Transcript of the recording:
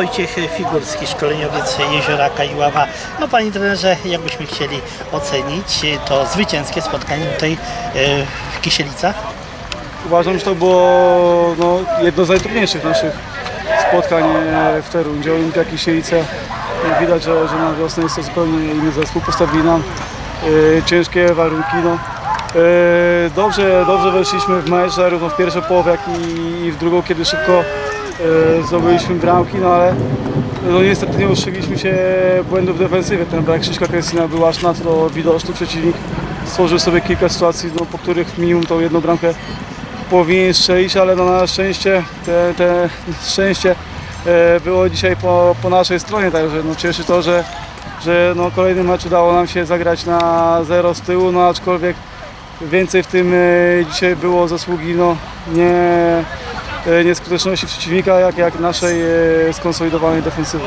Wojciech Figurski, szkoleniowiec Jezioraka i Ława. No panie trenerze, jakbyśmy chcieli ocenić to zwycięskie spotkanie tutaj e, w Kisielicach? Uważam, że to było no, jedno z najtrudniejszych naszych spotkań e, w Toruniu. Olimpia Kisielice. Widać, że, że na wiosnę jest to zupełnie inny zespół. Postawili nam e, ciężkie warunki. No. Dobrze, dobrze weszliśmy w mecz, zarówno w pierwszą połowę, jak i, w drugą, kiedy szybko zdobyliśmy bramki, no ale no niestety nie ustrzegliśmy się błędów w defensywie. Ten brak Krzyśka Kresina był aż nadto widoczny. Przeciwnik stworzył sobie kilka sytuacji, no, po których minimum tą jedną bramkę powinien strzelić, ale no na szczęście te, te szczęście e, było dzisiaj po, po naszej stronie, także no cieszy to, że, że no kolejny mecz udało nam się zagrać na zero z tyłu, no aczkolwiek więcej w tym e, dzisiaj było zasługi no nie e, nieskuteczności przeciwnika, jak, jak naszej e, skonsolidowanej defensywy.